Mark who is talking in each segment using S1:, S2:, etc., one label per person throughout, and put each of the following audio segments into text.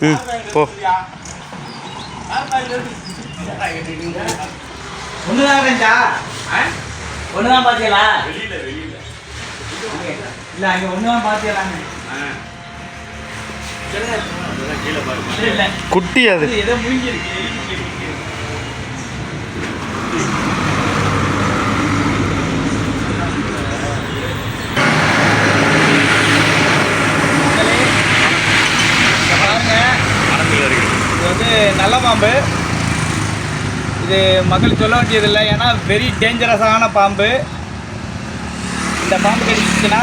S1: ம் போ.
S2: ஒண்ணுதான் இருந்துச்சா ஒண்ணுதான் பாத்தீங்களா இல்ல அங்க ஒண்ணுதான் பாத்தீங்களாங்க இல்ல
S1: குட்டி அது.
S2: அது ஏதோ முழுங்கிருக்கு எலி முழுங்கிருக்கு. மக்களே, இங்க பாருங்க இது வந்து நல்ல பாம்பு. இது மக்கள் சொல்ல வேண்டியதில்லை. ஏன்னா வெரி டேஞ்சரஸான பாம்பு. இந்த பாம்பு கடிச்சிச்சுன்னா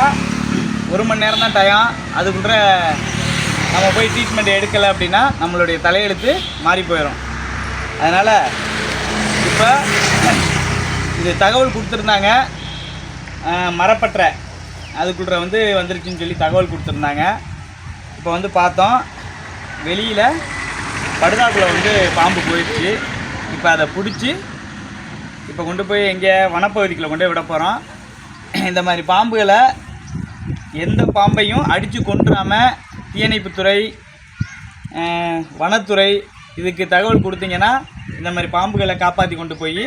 S2: ஒரு மணி நேரம் தான் டயம் அதுக்குள்ள நம்ம போய் ட்ரீட்மெண்ட் எடுக்கலை அப்படின்னா நம்மளுடைய தலையெழுத்து மாறி போயிடும் அதனால் இப்போ இது தகவல் கொடுத்துருந்தாங்க. மரப்பற்ற. அதுக்குள்ள வந்து வந்துருச்சுன்னு சொல்லி தகவல் கொடுத்துருந்தாங்க. இப்போ வந்து பார்த்தோம். வெளியில் படுதாக்குள்ளே வந்து பாம்பு போயிடுச்சு. இப்போ அதை பிடிச்சி இப்போ கொண்டு போய் எங்கே வனப்பகுதிக்குள்ளே கொண்டு போய் விட போகிறோம் இந்த மாதிரி பாம்புகளை எந்த பாம்பையும் அடித்து கொன்றாம தீயணைப்புத்துறை வனத்துறை இதுக்கு தகவல் கொடுத்தீங்கன்னா இந்த மாதிரி பாம்புகளை காப்பாற்றி கொண்டு போய்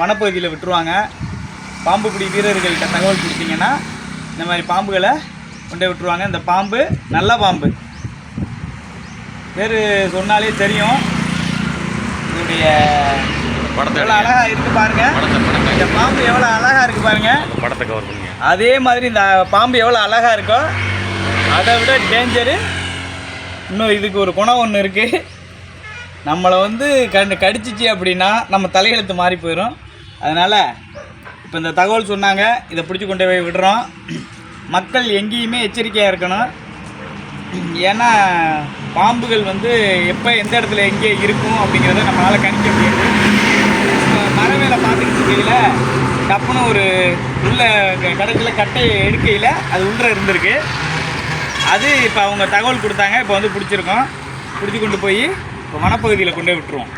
S2: வனப்பகுதியில் விட்டுருவாங்க. பாம்பு பிடி வீரர்கள்கிட்ட தகவல் கொடுத்தீங்கன்னா இந்த மாதிரி பாம்புகளை கொண்டு விட்டுருவாங்க. இந்த பாம்பு நல்ல பாம்பு. பேர் சொன்னாலே தெரியும். இதனுடைய
S1: படத்தை
S2: எவ்வளோ அழகா இருக்கு பாருங்க. இந்த பாம்பு எவ்வளோ அழகா இருக்கு பாருங்க.
S1: படத்தை கவர் பண்ணுங்க.
S2: அதே மாதிரி இந்த பாம்பு எவ்வளோ அழகா இருக்கோ அதை விட டேஞ்சரு இன்னும் இதுக்கு ஒரு குணம் ஒன்று இருக்குது நம்மளை வந்து கண்டு கடிச்சிச்சு அப்படின்னா நம்ம தலையெழுத்து மாறி போயிடும் அதனால் இப்போ இந்த தகவல் சொன்னாங்க. இதை பிடிச்சி கொண்டு போய் விடுறோம். மக்கள் எங்கேயுமே எச்சரிக்கையாக இருக்கணும். ஏன்னா பாம்புகள் வந்து எப்போ எந்த இடத்துல எங்கே இருக்கும் அப்படிங்கிறத நம்மளால் கணிக்க முடியாது. மர வேலை பார்த்துக்கிட்டு இருக்கையில் டப்புன்னு ஒரு உள்ள கடைசியில் கட்டையை எடுக்கையில் அது உள்ளே இருந்திருக்கு. அது இப்போ அவங்க தகவல் கொடுத்தாங்க. இப்போ வந்து பிடிச்சிருக்கோம். பிடிச்சி கொண்டு போய் இப்போ வனப்பகுதியில் கொண்டு போய் விட்டுருவோம்.